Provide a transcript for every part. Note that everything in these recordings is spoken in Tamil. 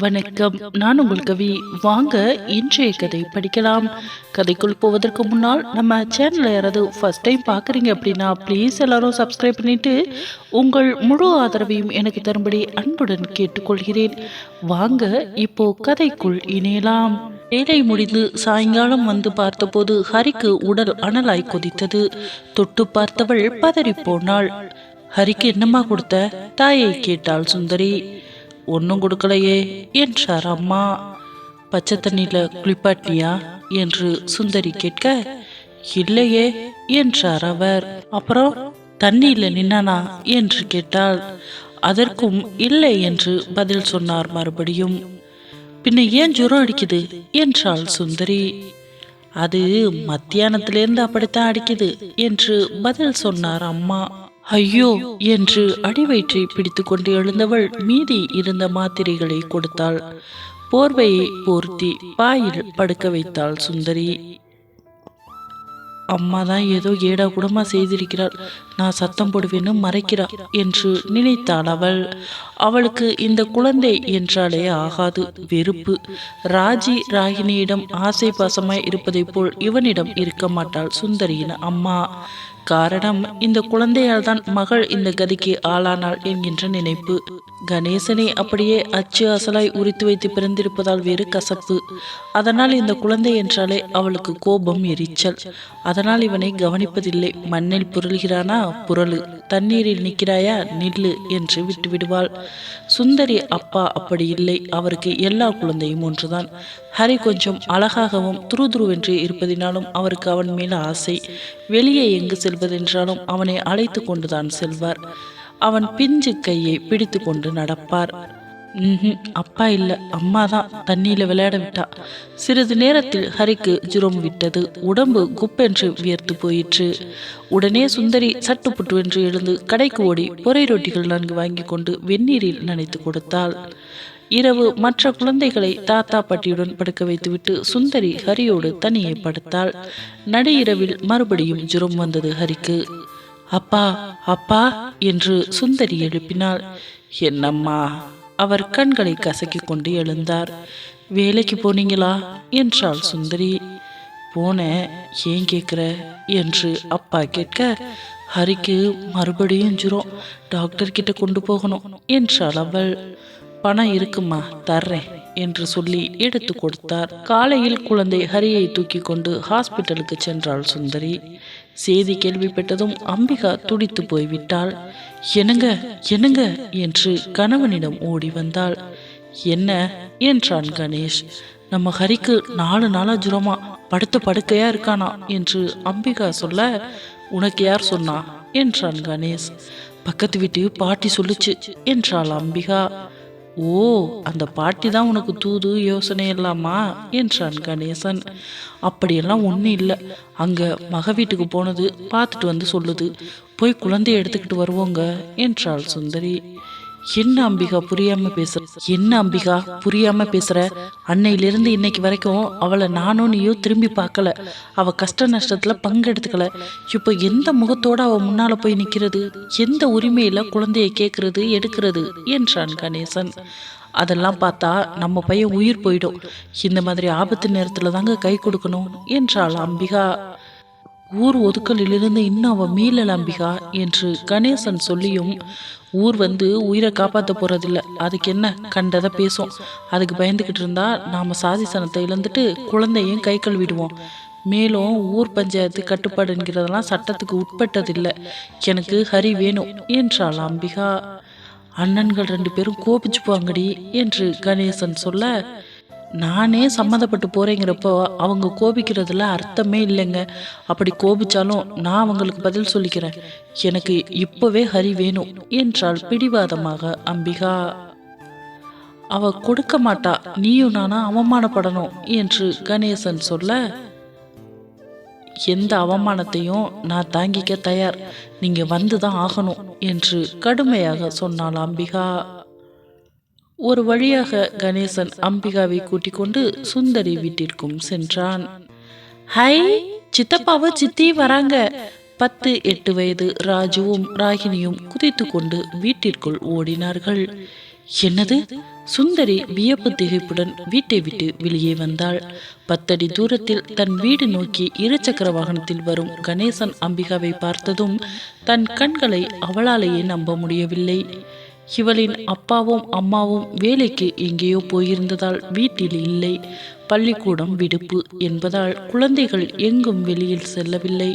வணக்கம். நான் உங்கள் கவி வாங்க. இன்றைய கதை படிக்கலாம். கதைக்குள் போவதற்கு முன்னால் நம்ம சேனலை யாராவது ஃபர்ஸ்ட் டைம் பார்க்குறீங்க அப்படின்னா ப்ளீஸ் எல்லாரும் சப்ஸ்கிரைப் பண்ணிட்டு உங்கள் முழு ஆதரவையும் எனக்கு தரும்படி அன்புடன் கேட்டுக்கொள்கிறேன். வாங்க இப்போ கதைக்குள் இணையலாம். வேலை முடிந்து சாயங்காலம் வந்து பார்த்தபோது ஹரிக்கு உடல் அனலாய் கொதித்தது. தொட்டு பார்த்தவள் பதறிப் போனாள். ஹரிக்கு என்னம்மா கொடுத்த? தாயை கேட்டாள் சுந்தரி. ஒன்றும் கொடுக்கலையே என்றார் அம்மா. பச்சை தண்ணியில் குளிப்பாட்டியா என்று சுந்தரி கேட்க இல்லையே என்றார் அவர். அப்புறம் தண்ணியில் நின்னானா என்று கேட்டாள். அதற்கும் இல்லை என்று பதில் சொன்னார் மறுபடியும். பின்ன ஏன் ஜுரம் அடிக்குது? என்றாள் சுந்தரி. அது மத்தியானத்திலேருந்து அப்படித்தான் அடிக்குது என்று பதில் சொன்னார் அம்மா. ஐயோ என்று அடிவயிற்றை பிடித்துக்கொண்டு எழுந்தவள் மீதி இருந்த மாத்திரைகளை கொடுத்தாள். போர்வையை போர்த்தி பாயில் படுக்க வைத்தாள் சுந்தரி. அம்மா தான் ஏதோ ஏடா கூடமா செய்திருக்கிறாள். நான் சத்தம் போடுவேன்னு மறைக்கிறா என்று நினைத்தாள் அவள். அவளுக்கு இந்த குழந்தை என்றாலே ஆகாது வெறுப்பு. ராஜி ராகினியிடம் ஆசை பாசமாய் இருப்பதைப் போல் இவனிடம் இருக்க மாட்டாள் சுந்தரியின் அம்மா. காரணம் இந்த குழந்தையால் தான் மகள் இந்த கதிக்கு ஆளானாள் என்கின்ற நினைப்பு. கணேசனை அப்படியே அச்சு அசலாய் உரித்து வைத்து பிறந்திருப்பதால் வேறு கசப்பு. அதனால் இந்த குழந்தை என்றாலே அவளுக்கு கோபம் எரிச்சல். அதனால் இவனை கவனிப்பதில்லை. மண்ணில் புரள்கிறானா? புரளு. தண்ணீரில் நிற்கிறாயா? நில்லு என்று விட்டு விடுவாள் சுந்தரி அப்பா அப்படி இல்லை. அவருக்கு எல்லா குழந்தையும் ஒன்றுதான். ஹரி கொஞ்சம் அழகாகவும் துருதுருவென்று இருப்பதினாலும் அவருக்கு அவன் மேல ஆசை. வெளியே எங்கு செல்வதென்றாலும் அவனை அழைத்து கொண்டுதான் செல்வார். அவன் பிஞ்சு கையை பிடித்து கொண்டு நடப்பார். ம் அப்பா இல்லை அம்மா தான் தண்ணியில் விளையாட விட்டா. சிறிது நேரத்தில் ஹரிக்கு ஜுரம் விட்டது. உடம்பு குப்பென்று வியர்த்து போயிற்று. உடனே சுந்தரி சட்டு புட்டுவென்று எழுந்து கடைக்கு ஓடி பொறை ரொட்டிகள் நான்கு வாங்கி கொண்டு வெந்நீரில் நனைத்து கொடுத்தாள். இரவு மற்ற குழந்தைகளை தாத்தா பாட்டியுடன் படுக்க வைத்துவிட்டு சுந்தரி ஹரியோடு தனியே படுத்தாள். நடு இரவில் மறுபடியும் ஜுரம் வந்தது ஹரிக்கு. அப்பா அப்பா என்று சுந்தரி எழுப்பினாள். என்னம்மா அவர் கண்களை கசக்கிக் கொண்டு எழுந்தார். வேலைக்கு போனீங்களா? என்றாள் சுந்தரி. போனேன் ஏன் கேட்குற என்று அப்பா கேட்க ஹரிக்கு மறுபடியும் ஜுரம். டாக்டர் கிட்ட கொண்டு போகணும் என்றாள் அவள். பணம் இருக்குமா? தர்றேன். என்று சொல்லி எடுத்து கொடுத்தார். காலையில் குழந்தை ஹரியை தூக்கி கொண்டு ஹாஸ்பிட்டலுக்கு சென்றாள் சுந்தரி. செய்தி கேள்விப்பட்டதும் அம்பிகா துடித்து போய்விட்டாள். என்னங்க என்னங்க? என்று கணவனிடம் ஓடி வந்தாள். என்ன? என்றான் கணேஷ். நம்ம ஹரிக்கு நாலு நாளா ஜுரமா படுத்த படுக்கையா இருக்கானா? என்று அம்பிகா சொல்ல உனக்கு யார் சொன்னா? என்றான் கணேஷ். பக்கத்து வீட்டு பாட்டி சொல்லுச்சு என்றாள் அம்பிகா. ஓ அந்த பாட்டி தான் உனக்கு தூது யோசனை இல்லாமா? என்றான் கணேசன். அப்படியெல்லாம் ஒன்றும் இல்லை. அங்கே மக வீட்டுக்கு போனது பார்த்துட்டு வந்து சொல்லுது. போய் குழந்தைய எடுத்துக்கிட்டு வருவோங்க என்றாள் சுந்தரி. என்ன அம்பிகா புரியாம பேசுற என்ன அம்பிகா புரியாம பேசுற? அன்னையிலிருந்து இன்னைக்கு வரைக்கும் அவளை நானும் நீயோ திரும்பி பார்க்கல. அவ கஷ்ட நஷ்டத்துல பங்கெடுத்துக்கல. இப்போ எந்த முகத்தோட அவ முன்னால போய் நிக்கிறது? எந்த உரிமையில குழந்தைய கேட்கறது எடுக்கிறது? என்றான் கணேசன். அதெல்லாம் பார்த்தா நம்ம பையன் உயிர் போயிடும். இந்த மாதிரி ஆபத்து நேரத்துல தாங்க கை கொடுக்கணும் என்றாள் அம்பிகா. ஊர் ஒதுக்கலிலிருந்து இன்னும் அவ மீளல அம்பிகா என்று கணேசன் சொல்லியும் ஊர் வந்து உயிரை காப்பாற்ற போறதில்ல. அதுக்கு என்ன? கண்டதை பேசும். அதுக்கு பயந்துக்கிட்டு இருந்தா நாம சாதிசனத்தை இழந்துட்டு குழந்தையும் கை கழுவிடுவோம் மேலும் ஊர் பஞ்சாயத்து கட்டுப்பாடுங்கிறதெல்லாம் சட்டத்துக்கு உட்பட்டதில்லை. எனக்கு ஹரி வேணும் என்றாள் அம்பிகா அண்ணன்கள் ரெண்டு பேரும் கோபிச்சுப்பாங்கடி என்று கணேசன் சொல்ல நானே சம்மந்தப்பட்டு போகிறேங்கிறப்போ அவங்க கோபிக்கிறதுல அர்த்தமே இல்லைங்க. அப்படி கோபிச்சாலும் நான் அவங்களுக்கு பதில் சொல்லிக்கிறேன். எனக்கு இப்போவே ஹரி வேணும் என்றால் பிடிவாதமாக அம்பிகா. அவ கொடுக்க மாட்டா. நீயும் நானா அவமானப்படணும் என்று கணேசன் சொல்ல எந்த அவமானத்தையும் நான் தாங்கிக்க தயார். நீங்க வந்துதான் ஆகணும் என்று கடுமையாக சொன்னாள் அம்பிகா. ஒரு வழியாக கணேசன் அம்பிகாவை கூட்டிக் கொண்டு சுந்தரி வீட்டிற்கும் சென்றான். ஹை சித்தப்பாவும் சித்தி வராங்க. பத்து எட்டு வயது ராஜுவும் ராகினியும் குதித்து கொண்டு வீட்டிற்குள் ஓடினார்கள். என்னது? சுந்தரி வியப்பு திகைப்புடன் வீட்டை விட்டு வெளியே வந்தாள். பத்தடி தூரத்தில் தன் வீடு நோக்கி இருசக்கர வாகனத்தில் வரும் கணேசன் அம்பிகாவை பார்த்ததும் தன் கண்களை அவளாலேயே நம்ப முடியவில்லை. இவளின் அப்பாவும் அம்மாவும் வேலைக்கு எங்கேயோ போயிருந்ததால் வீட்டில் இல்லை. பள்ளிக்கூடம் விடுப்பு என்பதால் குழந்தைகள் எங்கும் வெளியில் செல்லவில்லை.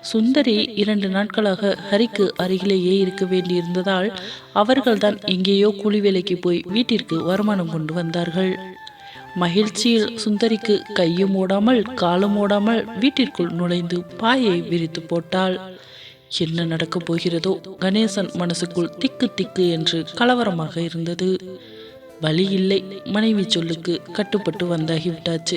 சுந்தரி இரண்டு நாட்களாக ஹரிக்கு அருகிலேயே இருக்க வேண்டியிருந்ததால் அவர்கள்தான் எங்கேயோ கூலி வேலைக்கு போய் வீட்டிற்கு வருமானம் கொண்டு வந்தார்கள். மகிழ்ச்சியில் சுந்தரிக்கு கையும் ஓடாமல் காலும் ஓடாமல் வீட்டிற்குள் நுழைந்து பாயை விரித்து போட்டாள். என்ன நடக்கப் போகிறதோ கணேசன் மனசுக்குள் திக்கு திக்கு என்று கலவரமாக இருந்தது. வழி இல்லை மனைவி சொல்லுக்கு கட்டுப்பட்டு வந்தாகிவிட்டாச்சு.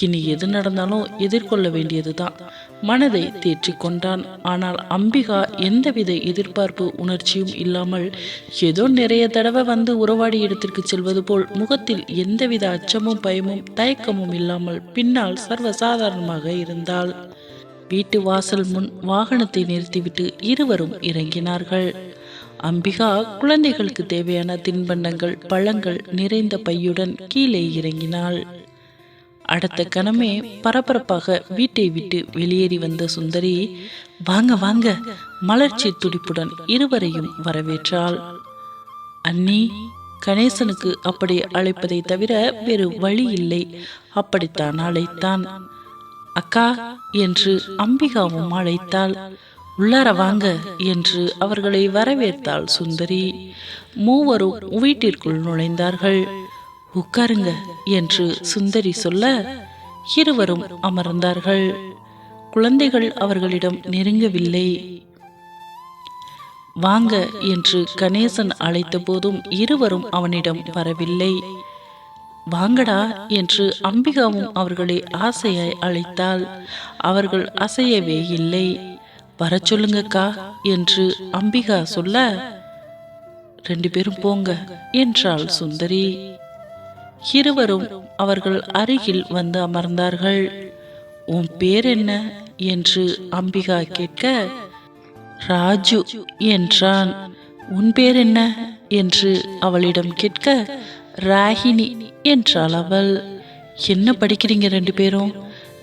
இனி எது நடந்தாலும் எதிர்கொள்ள வேண்டியதுதான். மனதை தேற்றி கொண்டான். ஆனால் அம்பிகா எந்தவித எதிர்பார்ப்பு உணர்ச்சியும் இல்லாமல் ஏதோ நிறைய தடவை வந்து உறவாடி இடத்திற்கு செல்வது போல் முகத்தில் எந்தவித அச்சமும் பயமும் தயக்கமும் இல்லாமல் பின்னால் சர்வசாதாரணமாக இருந்தாள். வீட்டு வாசல் முன் வாகனத்தை நிறுத்திவிட்டு இருவரும் இறங்கினார்கள். அம்பிகா குழந்தைகளுக்கு தேவையான தின்பண்டங்கள் பழங்கள் நிறைந்த பையுடன் கீழே இறங்கினாள். அடுத்த கணமே பரபரப்பாக வீட்டை விட்டு வெளியேறி வந்த சுந்தரி வாங்க வாங்க மலர்ச்சி துடிப்புடன் இருவரையும் வரவேற்றாள். அண்ணி கணேசனுக்கு அப்படி அழைப்பதை தவிர வேறு வழி இல்லை. அப்படித்தான் அழைத்தான். அக்கா என்று அம்பிகாவும் அழைத்தாள் உள்ளார வாங்க என்று அவர்களை வரவேற்றாள் சுந்தரி. மூவரும் வீட்டிற்குள் நுழைந்தார்கள். உட்காருங்க என்று சுந்தரி சொல்ல இருவரும் அமர்ந்தார்கள். குழந்தைகள் அவர்களிடம் நெருங்கவில்லை. வாங்க என்று கணேசன் அழைத்த போதும் இருவரும் அவனிடம் வரவில்லை. வாங்கடா என்று அம்பிகாவும் அவர்களை ஆசையாய் அழைத்தால் அவர்கள் அசையவே இல்லை. வர சொல்லுங்கக்கா என்று அம்பிகா சொல்ல ரெண்டு பேரும் போங்க என்றாள் சுந்தரி. இருவரும் அவர்கள் அருகில் வந்து அமர்ந்தார்கள். உன் பேர் என்ன? என்று அம்பிகா கேட்க ராஜு என்றான். உன் பேர் என்ன? என்று அவளிடம் கேட்க ராகினி என்றாள் அவள். என்ன படிக்கிறீங்க ரெண்டு பேரும்?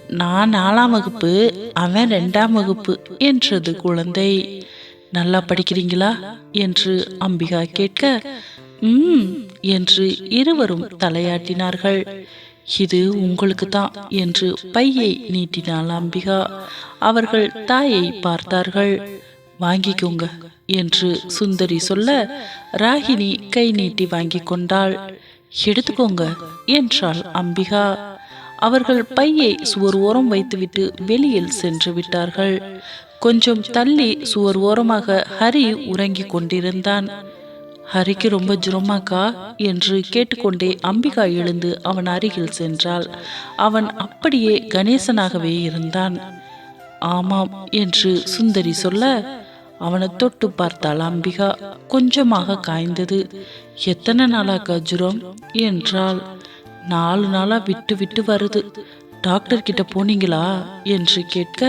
நான் நாலாம் வகுப்பு அவன் ரெண்டாம் வகுப்பு என்றது குழந்தை. நல்லா படிக்கிறீங்களா? என்று அம்பிகா கேட்க ம் என்று இருவரும் தலையாட்டினார்கள். இது உங்களுக்கு தான் என்று பையை நீட்டினாள் அம்பிகா. அவர்கள் தாயை பார்த்தார்கள். வாங்கிக்கோங்க. என்று சுந்தரி சொல்ல ராகினி கை நீட்டி வாங்கி கொண்டாள். எடுத்துக்கோங்க என்றாள் அம்பிகா. அவர்கள் பையை சுவர் ஓரம் வைத்துவிட்டு வெளியில் சென்று விட்டார்கள். கொஞ்சம் தள்ளி சுவர் ஓரமாக ஹரி உறங்கிக் கொண்டிருந்தான். ஹரிக்கு ரொம்ப ஜுரமாக்கா? என்று கேட்டுக்கொண்டே அம்பிகா எழுந்து அவன் அருகில் சென்றாள். அவன் அப்படியே கணேசனாகவே இருந்தான். ஆமாம் என்று சுந்தரி சொல்ல அவனை தொட்டு பார்த்தாள் அம்பிகா கொஞ்சமாக காய்ந்தது. எத்தனை நாளாக ஜுரம் என்றால் நாலு நாளா விட்டு விட்டு வருது. டாக்டர் கிட்ட போனீங்களா? என்று கேட்க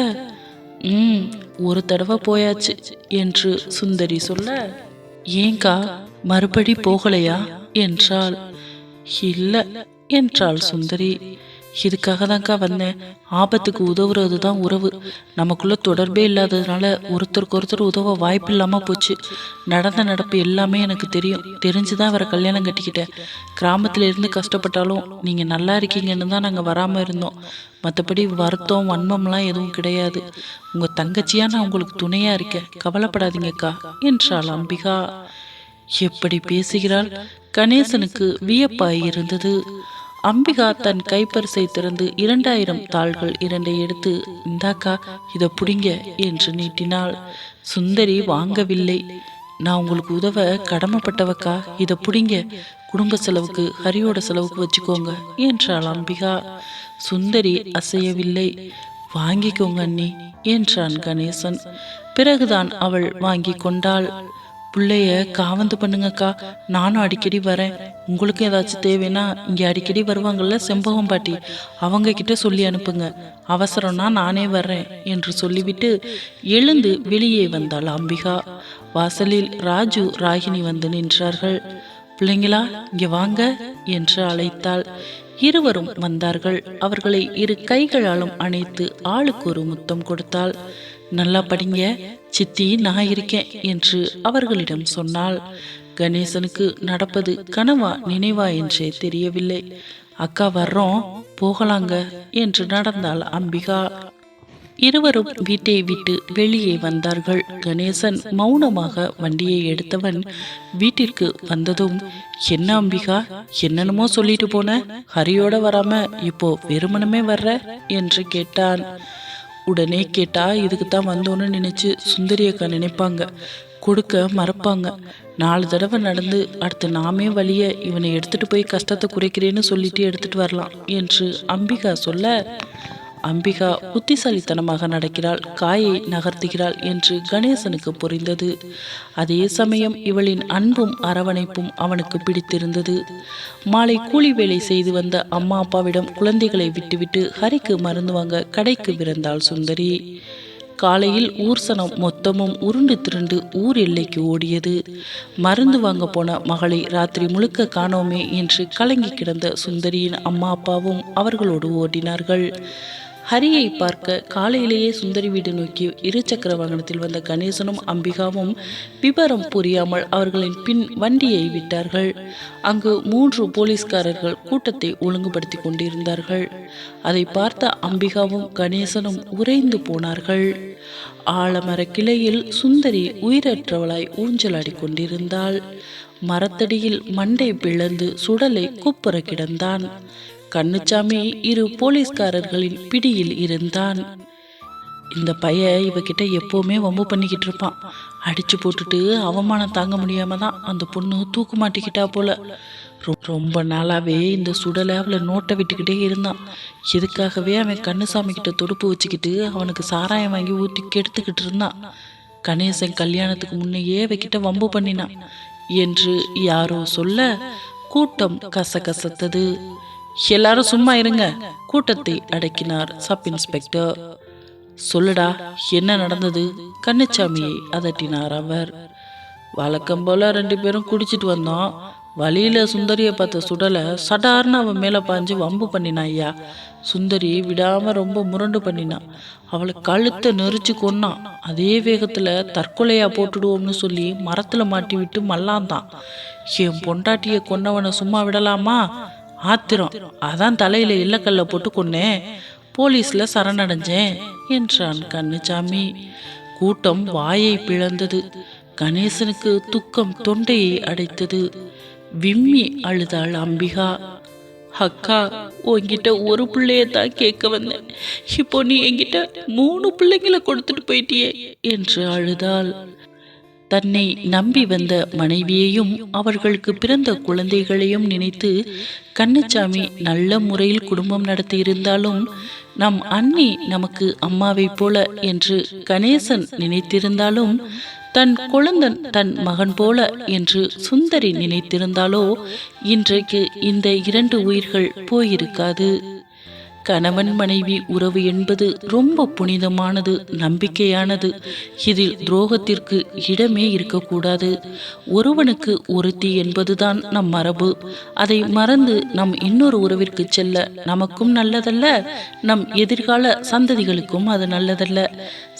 ம் ஒரு தடவை போயாச்சு என்று சுந்தரி சொல்ல ஏங்கா மறுபடி போகலையா? என்றாள். இல்ல என்றாள் சுந்தரி. இதுக்காக தான்க்கா வந்தேன். ஆபத்துக்கு உதவுறது தான் உறவு. நமக்குள்ள தொடர்பே இல்லாததுனால ஒருத்தருக்கு ஒருத்தர் உதவ வாய்ப்பு இல்லாமல் போச்சு. நடந்த நடப்பு எல்லாமே எனக்கு தெரியும். தெரிஞ்சு தான் வர கல்யாணம் கட்டிக்கிட்டேன். கிராமத்துல இருந்து கஷ்டப்பட்டாலும் நீங்கள் நல்லா இருக்கீங்கன்னு தான் நாங்கள் வராமல் இருந்தோம். மற்றபடி வருத்தம் வன்மம்லாம் எதுவும் கிடையாது. உங்கள் தங்கச்சியாக நான் உங்களுக்கு துணையாக இருக்கேன். கவலைப்படாதீங்கக்கா என்றாள் அம்பிகா. எப்படி பேசுகிறாள்? கணேசனுக்கு வியப்பாய் இருந்தது. அம்பிகா தன் கைப்பரிசை திறந்து இரண்டாயிரம் தாள்கள் இரண்டை எடுத்து இந்தாக்கா இதை புடிங்க என்று நீட்டினாள். சுந்தரி வாங்கவில்லை. நான் உங்களுக்கு உதவ கடமைப்பட்டவக்கா? இதை புடிங்க. குடும்ப செலவுக்கு ஹரியோட செலவுக்கு வச்சுக்கோங்க என்றாள் அம்பிகா. சுந்தரி அசையவில்லை. வாங்கிக்கோங்க அண்ணி என்றான் கணேசன். பிறகுதான் அவள் வாங்கி கொண்டாள். பிள்ளைய காவந்து பண்ணுங்கக்கா. நானும் அடிக்கடி வரேன். உங்களுக்கு ஏதாச்சும் தேவைன்னா இங்கே அடிக்கடி வருவாங்கள்ல செம்பகம் பாட்டி. அவங்க கிட்ட சொல்லி அனுப்புங்க. அவசரம்னா நானே வர்றேன் என்று சொல்லிவிட்டு எழுந்து வெளியே வந்தாள் அம்பிகா. வாசலில் ராஜு ராகினி வந்து நின்றார்கள். பிள்ளைங்களா இங்கே வாங்க என்று அழைத்தாள். இருவரும் வந்தார்கள். அவர்களை இரு கைகளாலும் அணைத்து ஆளுக்கு ஒரு முத்தம் கொடுத்தாள். நல்லா படிங்க சித்தி நான் இருக்கேன் என்று அவர்களிடம் சொன்னால் கணேசனுக்கு நடப்பது கனவா நினைவா என்றே தெரியவில்லை. அக்கா வர்றோம் போகலாங்க என்று நடந்தாள் அம்பிகா. இருவரும் வீட்டை விட்டு வெளியே வந்தார்கள். கணேசன் மௌனமாக வண்டியை எடுத்தவன் வீட்டிற்கு வந்ததும் என்ன அம்பிகா என்னென்னமோ சொல்லிட்டு போன? ஹரியோட வராம இப்போ வெறுமனமே வர்ற? என்று கேட்டான். உடனே கேட்டா இதுக்கு தான் வந்தோன்னு நினைச்சு சுந்தரி அக்கா நினைப்பாங்க. கொடுக்க மறப்பாங்க. நாலு தடவை நடந்து அடுத்து நாமே வழிய இவனை எடுத்துட்டு போய் கஷ்டத்தை குறைக்கிறேன்னு சொல்லிட்டு எடுத்துட்டு வரலாம் என்று அம்பிகா சொல்ல அம்பிகா புத்திசாலித்தனமாக நடக்கிறாள் காயை நகர்த்துகிறாள் என்று கணேசனுக்கு புரிந்தது. அதே சமயம் இவளின் அன்பும் அரவணைப்பும் அவனுக்கு பிடித்திருந்தது. மாலை கூலி வேலை செய்து வந்த அம்மா அப்பாவிடம் குழந்தைகளை விட்டுவிட்டு ஹரிக்கு மருந்து வாங்க கடைக்கு விரைந்தாள் சுந்தரி. காலையில் ஊர்சனம் மொத்தமும் உருண்டு திரண்டு ஊர் எல்லைக்கு ஓடியது. மருந்து வாங்க போன மகளை ராத்திரி முழுக்க காணோமே என்று கலங்கி கிடந்த சுந்தரியின் அம்மா அப்பாவும் அவர்களோடு ஓடினார்கள். ஹரியை பார்க்க காலையிலேயே சுந்தரி வீடு நோக்கி இருசக்கர வாகனத்தில் வந்த கணேசனும் அம்பிகாவும் விவரம் புரியாமல் அவர்களின் பின் வண்டியை விட்டார்கள். அங்கு மூன்று போலீஸ்காரர்கள் கூட்டத்தை ஒழுங்குபடுத்தி கொண்டிருந்தார்கள். அதை பார்த்த அம்பிகாவும் கணேசனும் உறைந்து போனார்கள். ஆலமர கிளையில் சுந்தரி உயிரற்றவளாய் ஊஞ்சலாடி கொண்டிருந்தாள். மரத்தடியில் மண்டை பிளந்து சுடலை குப்புற கிடந்தான். கண்ணுச்சாமி இரு போலீஸ்காரர்களின் பிடியில் இருந்தான். இந்த பைய இவகிட்ட எப்போவுமே வம்பு பண்ணிக்கிட்டு இருப்பான். அடிச்சு போட்டுட்டு அவமானம் தாங்க முடியாம தான் அந்த பொண்ணு தூக்கு மாட்டிக்கிட்டா போல. ரொ- ரொம்ப நாளாவே இந்த சுடலை அவளை நோட்டை விட்டுக்கிட்டே இருந்தான். இதுக்காகவே அவன் கண்ணுசாமி கிட்ட தொடுப்பு வச்சுக்கிட்டு அவனுக்கு சாராயம் வாங்கி ஊற்றி கெடுத்துக்கிட்டு இருந்தான். கணேசன் கல்யாணத்துக்கு முன்னையே அவகிட்ட வம்பு பண்ணினான். என்று யாரோ சொல்ல கூட்டம் கசகசத்தது. எல்லாரும் சும்மா இருங்க. கூட்டத்தை அடக்கினார் சப் இன்ஸ்பெக்டர். சொல்லுடா என்ன நடந்தது? கண்ணச்சாமியை அதட்டினார் அவர். வழக்கம் போல ரெண்டு பேரும் குடிச்சிட்டு வந்தோம். வழியில சுந்தரியை பார்த்த சுடலை சடார்னு அவன் மேலே பாஞ்சு வம்பு பண்ணினான் ஐயா. சுந்தரி விடாம ரொம்ப முரண்டு பண்ணினான் அவளை கழுத்தை நெரிச்சு கொன்னான் அதே வேகத்துல தற்கொலையா போட்டுடுவோம்னு சொல்லி மரத்துல மாட்டி விட்டு மல்லாந்தான். என் பொண்டாட்டியை கொன்னவனை சும்மா விடலாமா? ஆத்திரம். அதான் தலையில இல்லக்கல்ல போட்டு கொன்னேன் போலீஸ்ல சரணடைஞ்சேன் என்றான் கண்ணுச்சாமி கூட்டம் வாயை பிளந்தது. கணேசனுக்கு துக்கம் தொண்டையை அடைத்தது. விம்மி அழுதாள் அம்பிகா. அக்கா உன்கிட்ட ஒரு பிள்ளைய தான் கேட்க வந்தேன். இப்போ நீ என்கிட்ட மூணு பிள்ளைங்களை கொடுத்துட்டு போயிட்டியே என்று அழுதாள். தன்னை நம்பி வந்த மனைவியையும் அவர்களுக்கு பிறந்த குழந்தைகளையும் நினைத்து கண்ணச்சாமி நல்ல முறையில் குடும்பம் நடத்தி இருந்தாலும் நம் அண்ணி நமக்கு அம்மாவைப் போல என்று கணேசன் நினைத்திருந்தாலும் தன் குழந்தன் தன் மகன் போல என்று சுந்தரி நினைத்திருந்தாலோ இன்றைக்கு இந்த இரண்டு உயிர்கள் போயிருக்காது. கணவன் மனைவி உறவு என்பது ரொம்ப புனிதமானது நம்பிக்கையானது. இதில் துரோகத்திற்கு இடமே இருக்கக்கூடாது. ஒருவனுக்கு ஒருத்தி என்பதுதான் நம் மரபு. அதை மறந்து நம் இன்னொரு உறவிற்கு செல்ல நமக்கும் நல்லதல்ல நம் எதிர்கால சந்ததிகளுக்கும் அது நல்லதல்ல.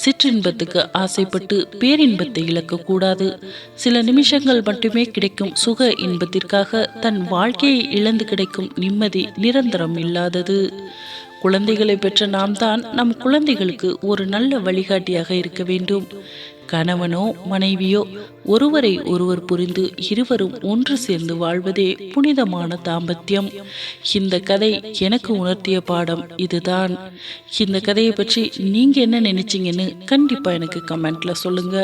சிற்றின்பத்துக்கு ஆசைப்பட்டு பேரின்பத்தை இழக்கக்கூடாது. சில நிமிஷங்கள் மட்டுமே கிடைக்கும் சுக இன்பத்திற்காக தன் வாழ்க்கையை இழந்து கிடைக்கும் நிம்மதி நிரந்தரம் இல்லாதது. குழந்தைகளை பெற்ற நாம் தான் நம் குழந்தைகளுக்கு ஒரு நல்ல வழிகாட்டியாக இருக்க வேண்டும். கணவனோ மனைவியோ ஒருவரை ஒருவர் புரிந்து இருவரும் ஒன்று சேர்ந்து வாழ்வதே புனிதமான தாம்பத்தியம். இந்த கதை எனக்கு உணர்த்திய பாடம் இதுதான். இந்த கதையை பற்றி நீங்க என்ன நினைச்சீங்கன்னு கண்டிப்பா எனக்கு கமெண்ட்ல சொல்லுங்க.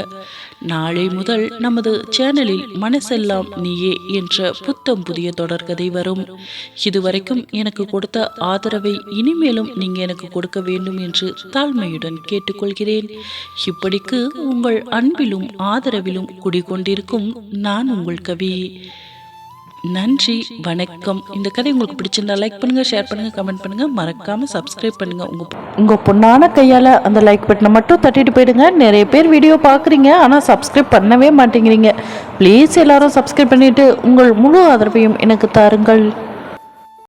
நாளை முதல் நமது சேனலில் மனசெல்லாம் நீயே என்ற புத்தம் புதிய தொடர்கதை வரும். இதுவரைக்கும் எனக்கு கொடுத்த ஆதரவை இனிமேலும் நீங்க எனக்கு கொடுக்க வேண்டும் என்று தாழ்மையுடன் கேட்டுக்கொள்கிறேன். இப்படிக்கு உங்கள் அன்பிலும் ஆதரவிலும் குடிகொண்டிருக்கும் நான் உங்கள் கவி. நன்றி வணக்கம். இந்த கதை உங்களுக்கு பிடிச்சிருந்தா லைக் பண்ணுங்க ஷேர் பண்ணுங்க கமெண்ட் பண்ணுங்க. மறக்காம சப்ஸ்கிரைப் பண்ணுங்க. உங்க உங்க பொண்ணான கையால அந்த லைக் பட்டனை மட்டும் தட்டிட்டு போயிடுங்க. நிறைய பேர் வீடியோ பார்க்குறீங்க ஆனால் சப்ஸ்கிரைப் பண்ணவே மாட்டேங்கிறீங்க. ப்ளீஸ் எல்லாரும் சப்ஸ்கிரைப் பண்ணிட்டு உங்கள் முழு ஆதரவையும் எனக்கு தாருங்கள்.